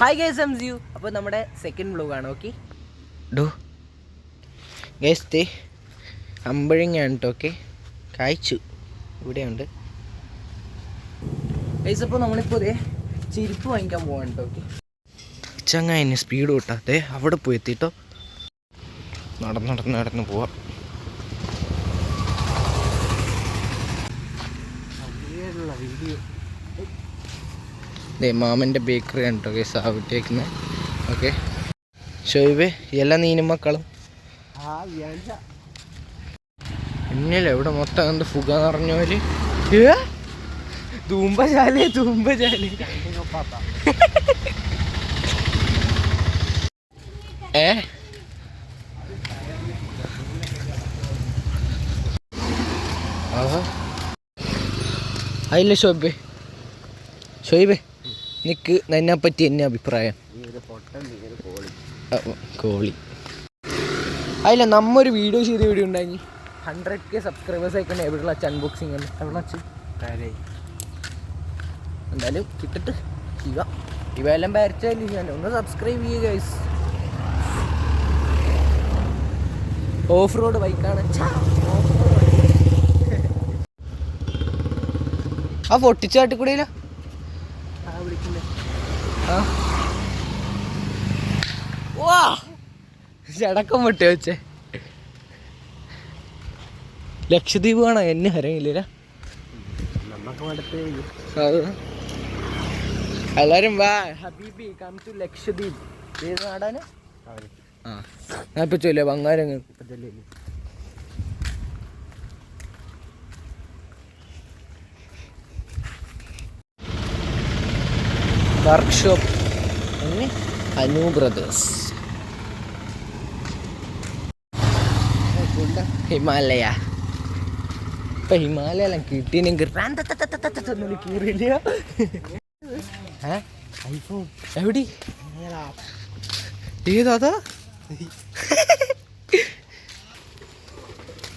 Hi guys M U അപ്പോൾ നമ്മുടെ second ബ്ലോഗാണ് ഓക്കെ ഡോ. ഗൈസ് തേ അമ്പഴങ്ങയാണ് കേട്ടോ ഓക്കെ കായ്ച്ചു. ഇവിടെയുണ്ട്. ഗേസ് അപ്പോൾ നമ്മളിപ്പോൾ ഇതേ ചെരുപ്പ് വാങ്ങിക്കാൻ പോവാണ് കേട്ടോ ഓക്കെ ചങ്ങ സ്പീഡ് കൂട്ടാതെ അവിടെ പോയി എത്തിട്ടോ. നടന്ന് നടന്ന് നടന്ന് പോവാം ദേ മാമന്റെ ബേക്കറി ആണ് കേട്ടോ കേസ് ആ വിട്ടേക്കുന്നത് ഓക്കെ ഷോയിബേ എല്ലാ നീനും മക്കളും. പിന്നെയല്ല ഇവിടെ മൊത്തം എന്ത് ഫുഗ നിറഞ്ഞോൽ ഏ? തൂമ്പശാലേ തൂമ്പശാലേ ഏ? അതില്ല ഷോബേ ഷോയിബ് നിക്ക് എന്നെ പറ്റി എന്നെ അഭിപ്രായം. കോളി. അതില്ല നമ്മൊരു വീഡിയോ ചെയ്ത വീഡിയോ ഉണ്ടായി ഹൺഡ്രഡ് കെ സബ്സ്ക്രൈബേഴ്സ് ആയിക്കണേ എവിടെ അച്ഛൻ അൺബോക്സിങ് ആണ് എവിടെ എന്തായാലും കിട്ടിട്ട് ചെയ്യുക. ഇവയെല്ലാം വരച്ചാലും ഞാൻ ഒന്ന് സബ്സ്ക്രൈബ് ചെയ്യുക ഗൈസ് ഓഫ് റോഡ് ബൈക്കാണ് ആ പൊട്ടിച്ച കാട്ടിക്കൂടിയില്ല വാ. ചടക്കം പൊട്ടി വെച്ചേ ലക്ഷദ്വീപ് കാണാൻ എന്നെ അറിയില്ല എല്ലാരും വാ. ഹബീബി കം ടു ലക്ഷദ്വീപ്. ഏത് നാടാണ്? ആ. ഞാൻ ഇപ്പൊ ചൊല്ലേ ബംഗാരങ്ങ് വർക്ക്ഷോപ്പ്. അനു ബ്രദേഴ്സ്. ഹിമാലയ. ഇപ്പൊ ഹിമാലയെല്ലാം കിട്ടിയെങ്കിൽ കീറില്ല ഐഫോൺ. എവിടെ? ഏതാ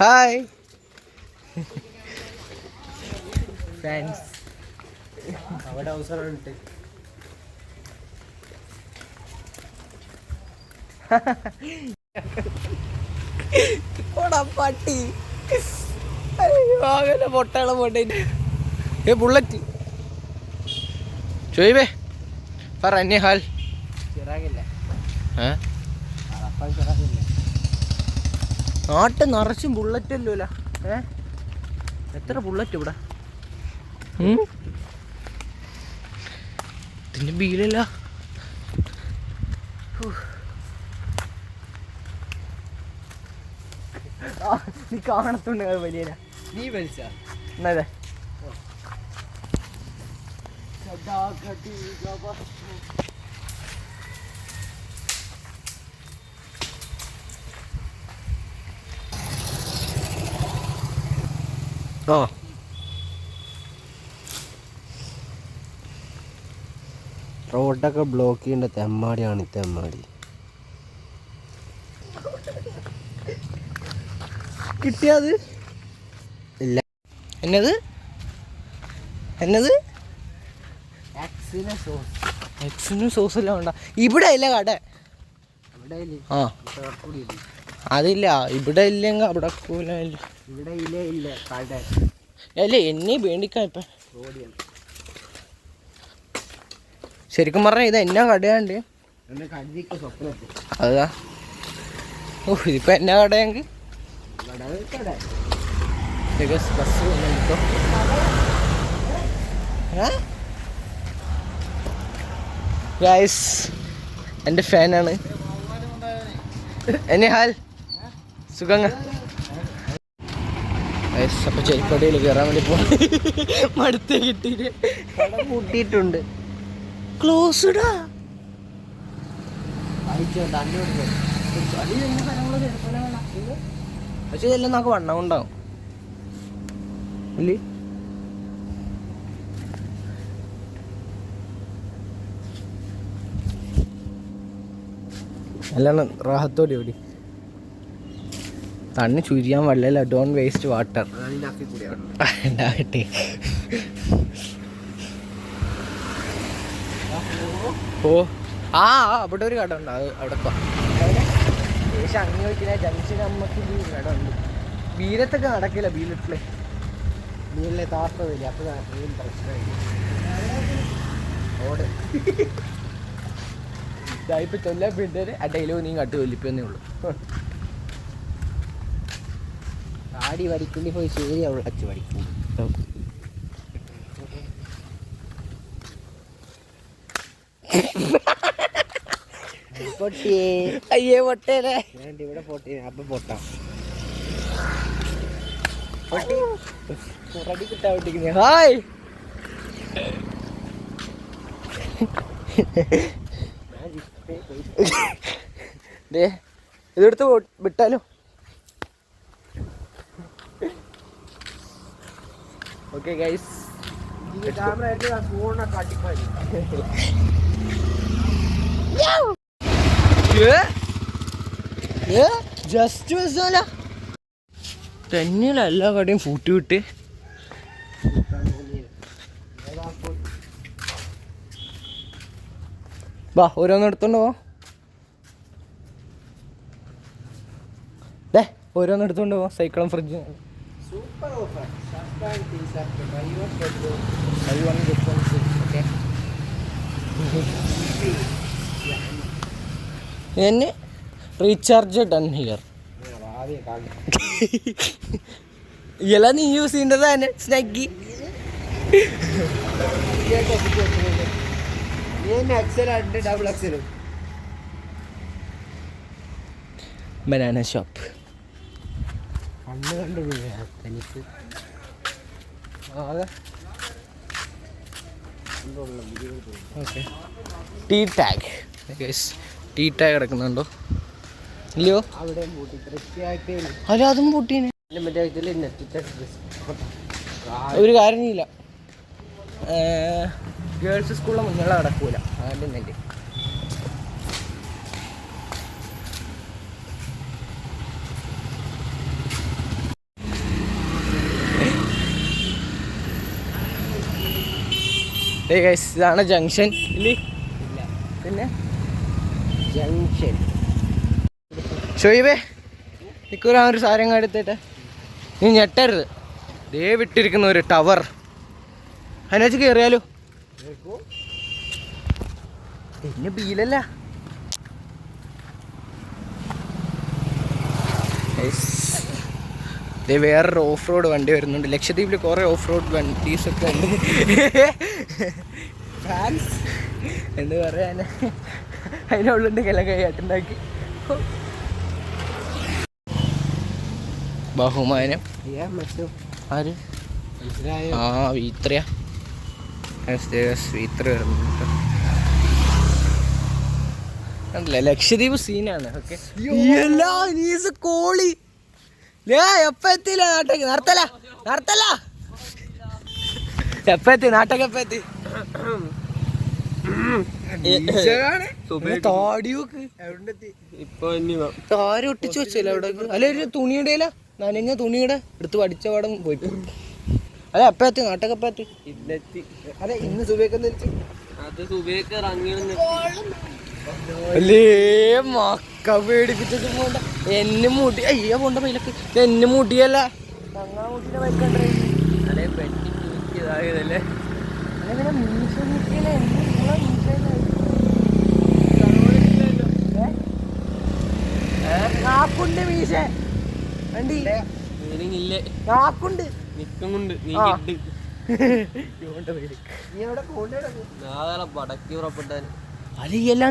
ഹായ്. ഫാൻസ് അവിടെ അവസരം ഉണ്ട് ഓടാ പട്ടി. അങ്ങനെ പൊട്ടകളെ പോട്ടെ. ഏ ബുള്ളറ്റ് ചോയ്വേ പറ അന്യ ഹാൽ. നാട്ട് നിറച്ചും ബുള്ളറ്റ് അല്ലോല ഏ? എത്ര ബുള്ളറ്റ് ഇവിടെ? ഇതിന്റെ ബീലല്ല നീ കാണത്തുണ്ട് വലിയ നീ വലിച്ച? എന്നാ ഇതെ. ഓ. റോഡൊക്കെ ബ്ലോക്ക് ചെയ്യേണ്ട തെമ്മാടിയാണ് ഈ തെമ്മാടി. കിട്ടിയത്? ഇല്ല. എന്നത്? എന്നത്? എക്സിനെ സോസ് എല്ലാം ഉണ്ടാ? ഇവിടെ ഇല്ല കട. ആ. അതില്ല. ഇവിടെ ഇല്ലെങ്കിൽ അവിടെ ഇവിടെ ഇല്ലേ കട അല്ല എന്നെ വേണ്ടിക്കാ ഇപ്പം. ശരിക്കും പറഞ്ഞാൽ ഇത് എന്നാ കടയാണ്ട്? അതാ. ഓ ഇതിപ്പോൾ എന്നാ കടയെങ്കിൽ ബസ് ഗൈസ് എന്റെ ഫാനാണ്. എന്നെ ഹാൽ. സുഖങ്ങ ഗൈസ് അപ്പോൾ ചെരിപ്പടിയിൽ കയറാൻ വേണ്ടി പോ മടുത്ത് കിട്ടിയിട്ട്. കട പൂട്ടിയിട്ടുണ്ട് ക്ലോസ്ഡാ അയച്ചോ തന്നോട് പക്ഷേ ഇതെല്ലാം നമുക്ക് വണ്ണം ഉണ്ടാവും ഇല്ലേ അല്ലാണ്ട് റാഹത്തോടി ഓടി. തണ്ണി ചുരിയാൻ വെള്ളമില്ല ഡോൺ വേസ്റ്റ് വാട്ടർ ഉണ്ടാകട്ടെ ഓ ആ അവിടെ ഒരു കട ഉണ്ട്. അത് അവിടെ പോ. അങ്ങനെ അങ്ങ് വെക്കുന്ന ജംഗ്ഷൻ ഈ കട ബീരത്തൊക്കെ നടക്കില്ല ബീരത്തിലെ നീല്ലേ താത്തതില്ല അപ്പൊ നടക്കുകയും പ്രശ്നമായി. ഓട്. ഇതായിപ്പോ ചൊല്ലാൻ പിന്നെ ആ നീ കട്ട് വലിപ്പന്നേ ഉള്ളൂ. ആടി വടിക്കുള്ളി പോയി ശരി അവൾ അച്ചു വടിക്കും പൊട്ടിയേ അയ്യേ പൊട്ടേലേ ഇവിടെ പൊട്ടി? അപ്പൊ പൊട്ടാം. പുറടി കിട്ടാൻ വേണ്ടിയിരിക്കുന്നേ. ഹായ്. ദേ ഇതെടുത്ത് വിട്ടാലോ? ഓക്കെ ഗൈസ് ക്യാമറ ആയിട്ട് ഫോണൊക്കെ അടിപ്പാടി ജസ്റ്റ് മിസ്സല്ല തന്നെയല്ല എല്ലാ കടയും ഫൂട്ടി വിട്ട്. വാ ഓരോന്ന് എടുത്തോണ്ട് പോ. ഓരോന്ന് എടുത്തോണ്ട് പോ. സൈക്കിളും ഫ്രിഡ്ജും super offer okay recharge done here ഭാവിയെ ഇല നീ യൂസ് ചെയ്യേണ്ടത് തന്നെ സ്നഗ്ഗി ഏൻ എക്സൽ ഡബിൾ എക്സലും ബനാന ഷോപ്പ് കണ്ണ് കണ്ടു തനിക്ക് ടീ ടാഗ് ടീ ടാഗ് കിടക്കുന്നുണ്ടോ ഇല്ലയോ അല്ല അതും പൂട്ടീനെ ഒരു കാര്യമില്ല ഗേൾസ് സ്കൂളിലെ മുന്നിൽ നടക്കൂല നെറ്റ് ഇതാണ് ജംഗ്ഷൻ ഇല്ലേ പിന്നെ ജംഗ്ഷൻ ഷോയിബേ നിൽക്കൂരാ ഒരു സാരങ്ങ എടുത്തിട്ട്. നീ ഞെട്ടരുത്. ദേ വിട്ടിരിക്കുന്ന ഒരു ടവർ. അതിനകത്ത് കയറിയാലോ പിന്നെ ബീലല്ല. ദേ വേറൊരു ഓഫ് റോഡ് വണ്ടി വരുന്നുണ്ട്. ലക്ഷദ്വീപിൽ കുറേ ഓഫ് റോഡ് വണ്ടീസ് ഒക്കെ ഉണ്ട്. ഫാൻസ് എന്ന് പറയാൻ അതിനുള്ളുണ്ടെങ്കിൽ കൈയാട്ടുണ്ടാക്കി ബഹുമാനം. ഏ മറ്റു. ആര്? ആ വീത്രയാ. വീത്ര വരുന്നുണ്ട് ലക്ഷദ്വീപ് സീനാണ്. ഓക്കെ. കോളി. ലേ എപ്പ എത്തിയില്ല നാട്ടേക്ക് നടത്തല നടത്തല. എപ്പ എത്തി? നാട്ടേക്ക് എപ്പ ഒട്ടിച്ചു വെച്ചല്ലേ അവിടെ? അല്ല ഒരു തുണിയുടെ നനഞ്ഞ തുണിയുടെ എടുത്ത് പഠിച്ച പാടം പോയി അതെ എപ്പ എത്തി നാട്ടൊക്കെ എപ്പ എത്തി ഇന്ന് അത് സുബേക്ക് അല്ലേ മക്ക പേടിപ്പിച്ചിട്ട് പോണ്ട. എന്നെ മുടി അയ്യ പോണ്ട പൈലക്ക് എന്നെ മുടിയല്ല. ഞങ്ങളെ മുടിയുടെ അല്ലെ പെട്ടി ഇതായതല്ലേ അങ്ങനെ മീശ മുട്ടിയല്ലേ എന്നെ നിങ്ങളെ മീശ നാക്കുണ്ട് മീശ. വണ്ടി. ഇല്ലേ? നാക്കുണ്ട് നിക്കുന്നുണ്ട്. നീ. കിട്ട്.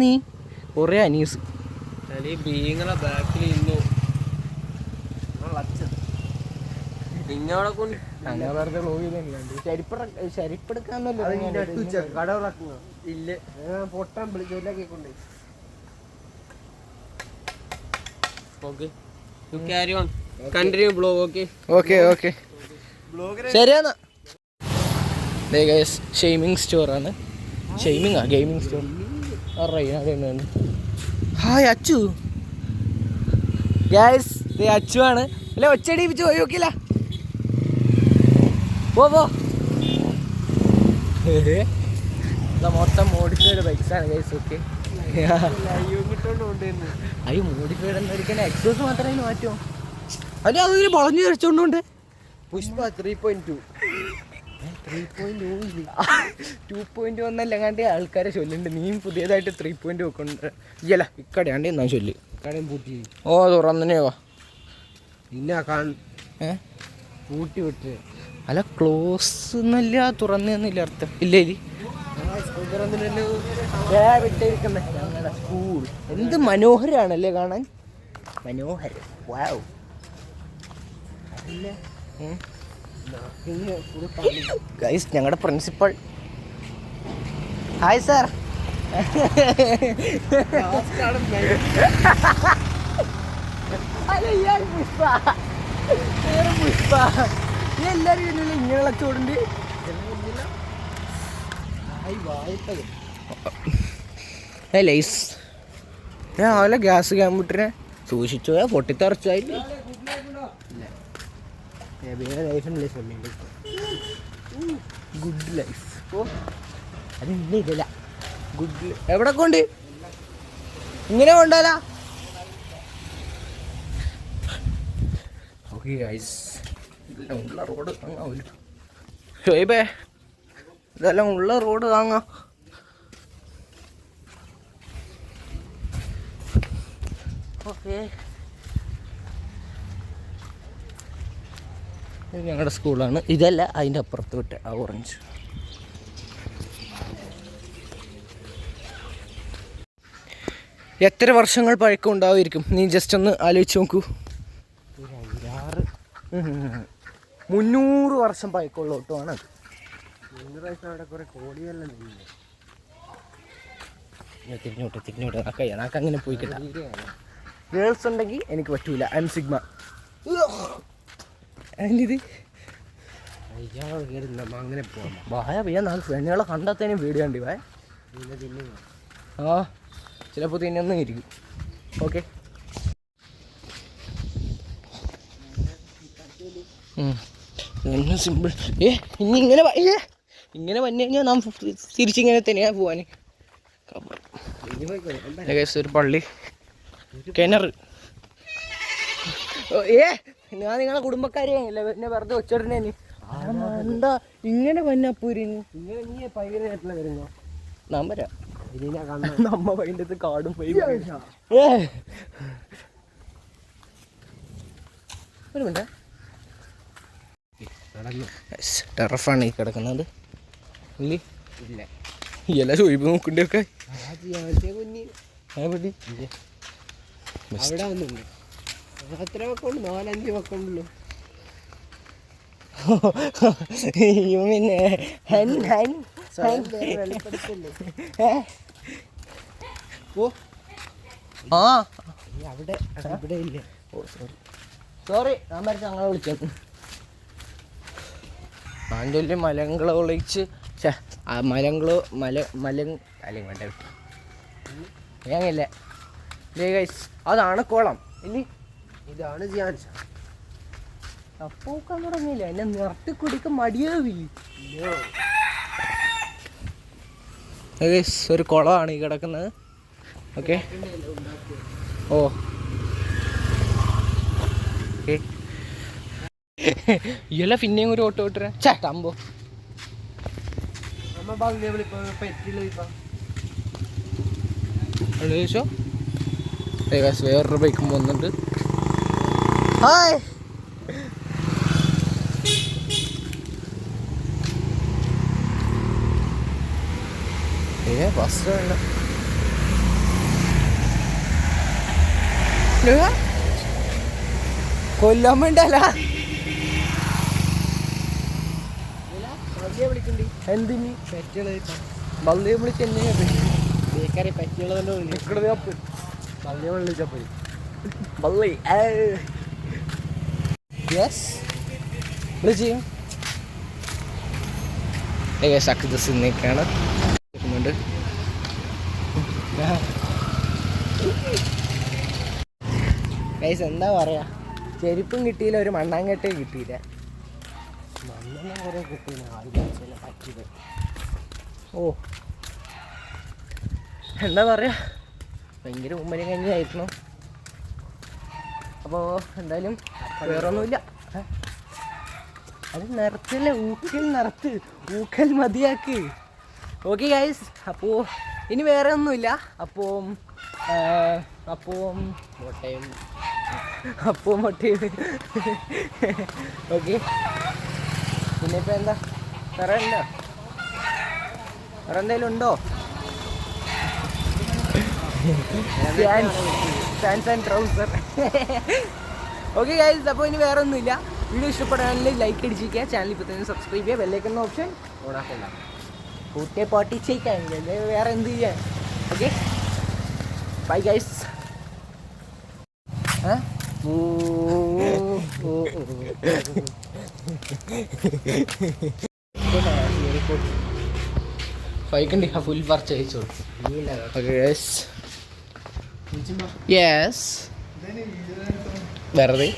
നീ കൊറേ അനീസ്. അല്ലെ ബീങ്ങളെ ബാക്കിൽ ഇന്നു നിങ്ങളവിടെ കൊണ്ട്. അങ്ങനെ വെറുതെ ശരിപ്പെടുക്കാൻ ശരിപ്പെടുക്കാന്നല്ലോ കട ഉറക്കുക ഇല്ല പൊട്ടാൻ വിളിച്ചോലൊക്കെ okay carry on continue blog okay okay okay ശരിയാന്നാ. ഷെയ്മിങ് സ്റ്റോറാണ് ഷെയ്മിങ് ആ ഗെയിമിംഗ് സ്റ്റോർ അറിയാം ഹായ് അച്ചു ഗൈസ് ദേ അച്ചു ആണ്. അല്ല ഒച്ചടിപ്പിച്ച് പോയി നോക്കില്ല പോ പോ. മൊത്തം മോഡിഫൈഡ് ബൈക്സാണ് ഗൈസ് ഓക്കെ അയ്യോ മോഡിഫൈഡ് എന്നൊരിക്കലും എക്സോസ് മാത്രമേ മാറ്റുമോ അല്ല അതൊരു വളഞ്ഞു കഴിച്ചോണ്ടുണ്ട് Pushpa three point two three point two point ഒന്നല്ല കണ്ട് ആൾക്കാരെ ചൊല്ലുന്നുണ്ട് നീ പുതിയതായിട്ട് ത്രീ പോയിന്റ് വെക്കൊണ്ട് ഇല്ല ഇക്കടയാണ്ട് എന്നാ ചൊല്ല്. കടയും പൂട്ടി. ഓ തുറന്നനെയോ ഇല്ല കാൺ ഏ? പൂട്ടി വിട്ട്. അല്ല ക്ലോസ് എന്നല്ല തുറന്നെന്നില്ല അർത്ഥം. ഇല്ലേ ഇല്ല? സ്കൂൾ എന്ത് മനോഹരാണല്ലേ കാണാൻ? മനോഹരം. വാവ്. ഗൈസ് ഞങ്ങളുടെ principal hi sir Pushpa. Pushpa. ഇതിനുള്ളിൽ ഇങ്ങനെയുള്ള ചോടുണ്ട് ലൈസ്. ഞാൻ അവലെ ഗ്യാസ് കമ്പ്യൂട്ടറിനെ സൂക്ഷിച്ചു പോയാൽ സ്വിമ്മിങ് ഗുഡ് ലൈഫ് ഓ അത് ഇന്ന ഇതില്ല. ഗുഡ് എവിടെ കൊണ്ട്? ഇങ്ങനെ കൊണ്ടാല? ഓക്കെ ഗൈസ് ഉള്ള റോഡ് ഷോയിബേ ഇതെല്ലാം ഉള്ള റോഡ് താങ്ങാം ഓക്കെ. ഇത് ഞങ്ങളുടെ സ്കൂളാണ്. ഇതല്ല അതിന്റെ അപ്പുറത്ത് വിട്ട് ആ ഓറഞ്ച് എത്ര വർഷങ്ങൾ പഴക്കം ഉണ്ടാവുമായിരിക്കും? നീ ജസ്റ്റ് ഒന്ന് ആലോചിച്ച് നോക്കൂ. മുന്നൂറ് വർഷം പഴക്കമുള്ള ഓട്ടമാണ് അത്. മൂന്ന് പ്രാവശ്യം അവിടെ കുറെ കോടിയെല്ലാം നിന്നില്ലേ ഞാൻ തിരിഞ്ഞോട്ടെ അക്ക അങ്ങനെ പോയി കിട്ടാം ഗേൾസ് ഉണ്ടെങ്കിൽ എനിക്ക് പറ്റൂല. ഐ എം സിഗ്മ അതിന്റെ അയ്യാൾ കയറി അങ്ങനെ പോവാം. വായ പയ്യ നാല് ഫ്രണ്ടുകളെ കണ്ടാത്തേനും വീഡിയോ ഉണ്ട് വായ ആ ചിലപ്പോൾ തിന്നൊന്നും ഇരിക്കും. ഓക്കെ സിമ്പിൾ ഏ ഇനി ഇങ്ങനെ ഏ ഇങ്ങനെ വന്നു കഴിഞ്ഞാൽ നാം തിരിച്ചിങ്ങനെ തന്നെയാണ് പോവാൻ ഒരു പള്ളി. കിണർ. ഏ ഞാൻ നിങ്ങളെ കുടുംബക്കാരെയല്ല എന്നെ വെറുതെ ഒച്ചോടനെ എന്താ ഇങ്ങനെ വന്നപ്പൂരിന് ഇങ്ങനെ നീ പൈകനായിട്ടുള്ള വരുന്നോ? നാം വരാം. ഇനി ഞാൻ കണ്ണു. നമ്മ വൈകിട്ട് കാടും പോയി ഏ. ഒരു മിനിറ്റ്. നടന്നു ടെറഫാണ് ഈ കിടക്കുന്നത്. ഇല്ലേ? ഇല്ല. എവിടെ അവിടെ ഒന്നുണ്ട് എത്ര നാലഞ്ച് പിന്നെ? ഓ. ആ. അവിടെ ഇവിടെ ഇല്ല. ഓ സോറി സോറി ഞാൻ മരിച്ച ഞങ്ങളെ വിളിച്ചത് ആന്റെ മലങ്കള വിളിച്ച് ഛേ ആ മലങ്കളോ മല മല അല്ലെങ്കിൽ വേണ്ട ഗൈസ് അതാണ് കോളം. ഇനി ഇതാണ് ജിയാൻ അപ്പോക്കാൻ തുടങ്ങിയില്ല എന്നെ നിർത്തി കുടിക്ക് മടിയാവില്ലേ ഒരു കുളമാണ് ഈ കിടക്കുന്നത്. ഓക്കെ. ഓ. ഓക്കെ. പിന്നെയും ഒരു ഓട്ടോ ഓട്ടറ ചേ ടമ്പോ നമ്മ ബാഗ് ഇപ്പൊ പറ്റില്ല ഇപ്പൊ ചോദിച്ചോ ഏകാശ് വേറൊരു ബൈക്കും പോകുന്നുണ്ട് ഹായ്! ഏ ബസ് വേണ്ട. കൊല്ലാൻ വേണ്ടല്ല എന്തിന്? വിളിച്ച് എന്നെ. പള്ളിയെ വിളിച്ചപ്പോ യെസ് വിളിച്ച്. കേൾക്കുന്നുണ്ട് ഗൈസ് എന്താ പറയാ? ചെരുപ്പും കിട്ടിയില്ല ഒരു മണ്ണാങ്കട്ടേ കിട്ടിയില്ല. പറ്റിയത്. ഓ. എന്താ പറയാ? ഭയങ്കര ഉമ്മനും കഞ്ഞിയായിരുന്നു അപ്പോൾ എന്തായാലും വേറൊന്നുമില്ല? അത് നിറത്തല്ലേ ഊക്കൽ നിറത്ത് ഊക്കൽ മതിയാക്ക്. ഓക്കെ ഗൈസ് അപ്പോ ഇനി വേറെ ഒന്നുമില്ല. അപ്പോൾ അപ്പോൾ മുട്ടയും. അപ്പോൾ മുട്ടയും. ഓക്കെ ഇപ്പൊ എന്താ? വേറെ ഉണ്ടോ വേറെ എന്തെങ്കിലും ഉണ്ടോ? Pants and trouser okay guys അപ്പോൾ ഇനി വേറെ ഒന്നുമില്ല വീഡിയോ ഇഷ്ടപ്പെടാനുള്ള ലൈക്ക് അടിച്ചിരിക്കുക. ചാനൽ ഇപ്പോൾ തന്നെ സബ്സ്ക്രൈബ് ചെയ്യുക. ബെല്ലൈക്കുന്ന ഓപ്ഷൻ ഓണാക്കണ്ട കൂട്ടിയെ പാട്ടി ചെയ്യിക്കാനില്ല വേറെ എന്ത് ചെയ്യാൻ? ഓക്കെ ബൈ ഗൈസ് ഫൈക്കുണ്ട് ഫുൾ പർച്ചേസ് യെസ് വെറുതെ.